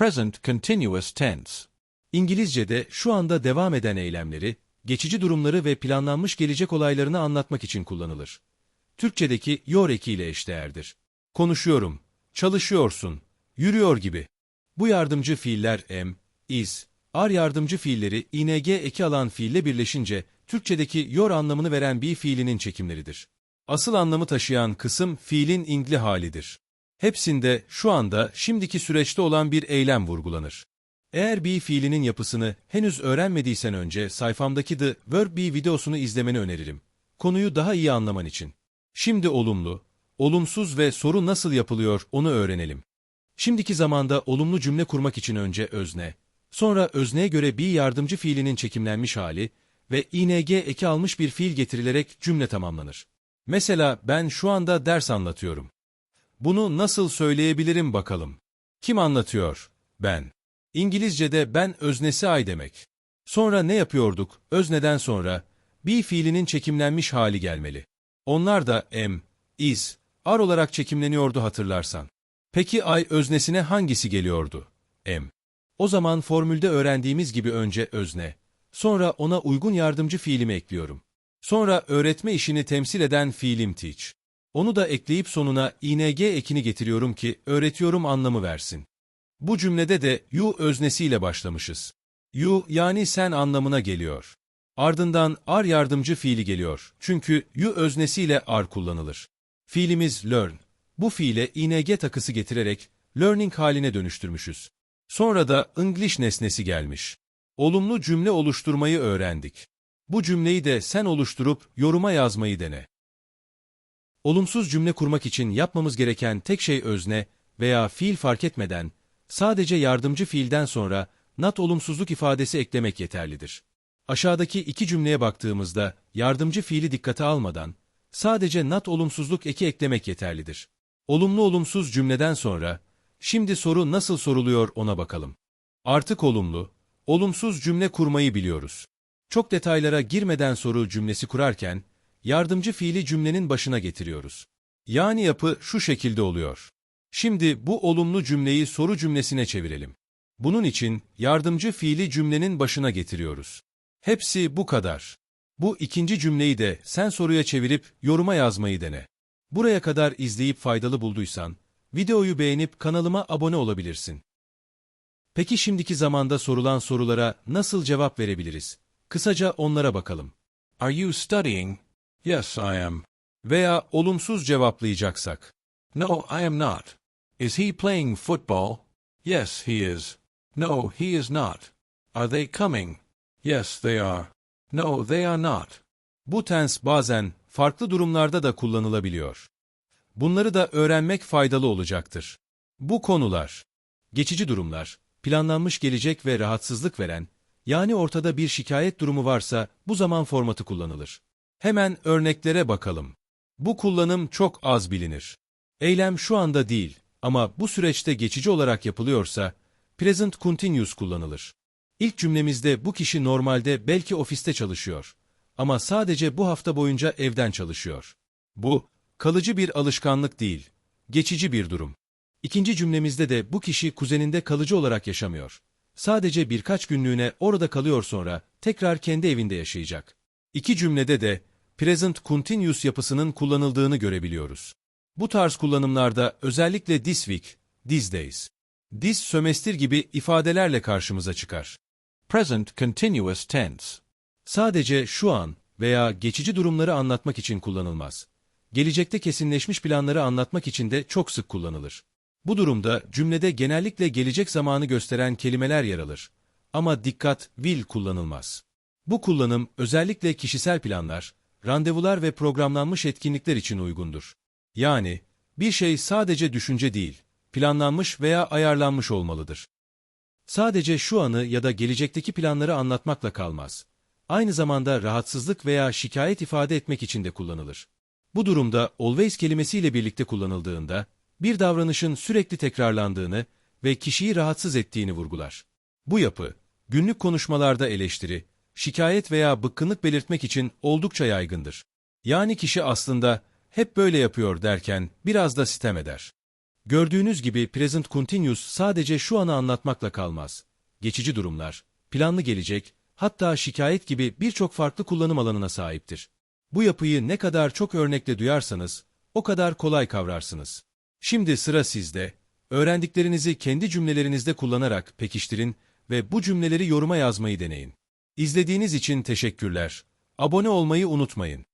Present Continuous Tense. İngilizce'de şu anda devam eden eylemleri, geçici durumları ve planlanmış gelecek olaylarını anlatmak için kullanılır. Türkçedeki yor ekiyle eşdeğerdir. Konuşuyorum, çalışıyorsun, yürüyor gibi. Bu yardımcı fiiller am, is, ar yardımcı fiilleri ing eki alan fiille birleşince Türkçedeki yor anlamını veren bir fiilinin çekimleridir. Asıl anlamı taşıyan kısım fiilin ingli halidir. Hepsinde şu anda şimdiki süreçte olan bir eylem vurgulanır. Eğer bir fiilinin yapısını henüz öğrenmediysen önce sayfamdaki The Verb Be videosunu izlemeni öneririm. Konuyu daha iyi anlaman için. Şimdi olumlu, olumsuz ve soru nasıl yapılıyor onu öğrenelim. Şimdiki zamanda olumlu cümle kurmak için önce özne, sonra özneye göre bir yardımcı fiilinin çekimlenmiş hali ve ing eki almış bir fiil getirilerek cümle tamamlanır. Mesela ben şu anda ders anlatıyorum. Bunu nasıl söyleyebilirim bakalım. Kim anlatıyor? Ben. İngilizce'de ben öznesi ay demek. Sonra ne yapıyorduk? Özneden sonra bir fiilinin çekimlenmiş hali gelmeli. Onlar da am, is, are olarak çekimleniyordu hatırlarsan. Peki ay öznesine hangisi geliyordu? Am. O zaman formülde öğrendiğimiz gibi önce özne, sonra ona uygun yardımcı fiilimi ekliyorum. Sonra öğretme işini temsil eden fiilim teach. Onu da ekleyip sonuna ing ekini getiriyorum ki öğretiyorum anlamı versin. Bu cümlede de you öznesiyle başlamışız. You yani sen anlamına geliyor. Ardından ar yardımcı fiili geliyor. Çünkü you öznesiyle ar kullanılır. Fiilimiz learn. Bu fiile ing takısı getirerek learning haline dönüştürmüşüz. Sonra da English nesnesi gelmiş. Olumlu cümle oluşturmayı öğrendik. Bu cümleyi de sen oluşturup yoruma yazmayı dene. Olumsuz cümle kurmak için yapmamız gereken tek şey özne veya fiil fark etmeden sadece yardımcı fiilden sonra not olumsuzluk ifadesi eklemek yeterlidir. Aşağıdaki iki cümleye baktığımızda yardımcı fiili dikkate almadan sadece not olumsuzluk eki eklemek yeterlidir. Olumlu olumsuz cümleden sonra şimdi soru nasıl soruluyor ona bakalım. Artık olumlu, olumsuz cümle kurmayı biliyoruz. Çok detaylara girmeden soru cümlesi kurarken yardımcı fiili cümlenin başına getiriyoruz. Yani yapı şu şekilde oluyor. Şimdi bu olumlu cümleyi soru cümlesine çevirelim. Bunun için yardımcı fiili cümlenin başına getiriyoruz. Hepsi bu kadar. Bu ikinci cümleyi de sen soruya çevirip yoruma yazmayı dene. Buraya kadar izleyip faydalı bulduysan, videoyu beğenip kanalıma abone olabilirsin. Peki şimdiki zamanda sorulan sorulara nasıl cevap verebiliriz? Kısaca onlara bakalım. Are you studying? Yes, I am. Veya olumsuz cevaplayacaksak. No, I am not. Is he playing football? Yes, he is. No, he is not. Are they coming? Yes, they are. No, they are not. Bu tens bazen farklı durumlarda da kullanılabiliyor. Bunları da öğrenmek faydalı olacaktır. Bu konular, geçici durumlar, planlanmış gelecek ve rahatsızlık veren, yani ortada bir şikayet durumu varsa bu zaman formatı kullanılır. Hemen örneklere bakalım. Bu kullanım çok az bilinir. Eylem şu anda değil ama bu süreçte geçici olarak yapılıyorsa present continuous kullanılır. İlk cümlemizde bu kişi normalde belki ofiste çalışıyor ama sadece bu hafta boyunca evden çalışıyor. Bu, kalıcı bir alışkanlık değil, geçici bir durum. İkinci cümlemizde de bu kişi kuzeninde kalıcı olarak yaşamıyor. Sadece birkaç günlüğüne orada kalıyor sonra tekrar kendi evinde yaşayacak. İki cümlede de present continuous yapısının kullanıldığını görebiliyoruz. Bu tarz kullanımlarda özellikle this week, these days, this sömestir gibi ifadelerle karşımıza çıkar. Present continuous tense. Sadece şu an veya geçici durumları anlatmak için kullanılmaz. Gelecekte kesinleşmiş planları anlatmak için de çok sık kullanılır. Bu durumda cümlede genellikle gelecek zamanı gösteren kelimeler yer alır. Ama dikkat will kullanılmaz. Bu kullanım özellikle kişisel planlar, randevular ve programlanmış etkinlikler için uygundur. Yani bir şey sadece düşünce değil, planlanmış veya ayarlanmış olmalıdır. Sadece şu anı ya da gelecekteki planları anlatmakla kalmaz. Aynı zamanda rahatsızlık veya şikayet ifade etmek için de kullanılır. Bu durumda always kelimesiyle birlikte kullanıldığında, bir davranışın sürekli tekrarlandığını ve kişiyi rahatsız ettiğini vurgular. Bu yapı, günlük konuşmalarda eleştiri, şikayet veya bıkkınlık belirtmek için oldukça yaygındır. Yani kişi aslında hep böyle yapıyor derken biraz da sitem eder. Gördüğünüz gibi present continuous sadece şu anı anlatmakla kalmaz. Geçici durumlar, planlı gelecek, hatta şikayet gibi birçok farklı kullanım alanına sahiptir. Bu yapıyı ne kadar çok örnekle duyarsanız, o kadar kolay kavrarsınız. Şimdi sıra sizde. Öğrendiklerinizi kendi cümlelerinizde kullanarak pekiştirin ve bu cümleleri yoruma yazmayı deneyin. İzlediğiniz için teşekkürler. Abone olmayı unutmayın.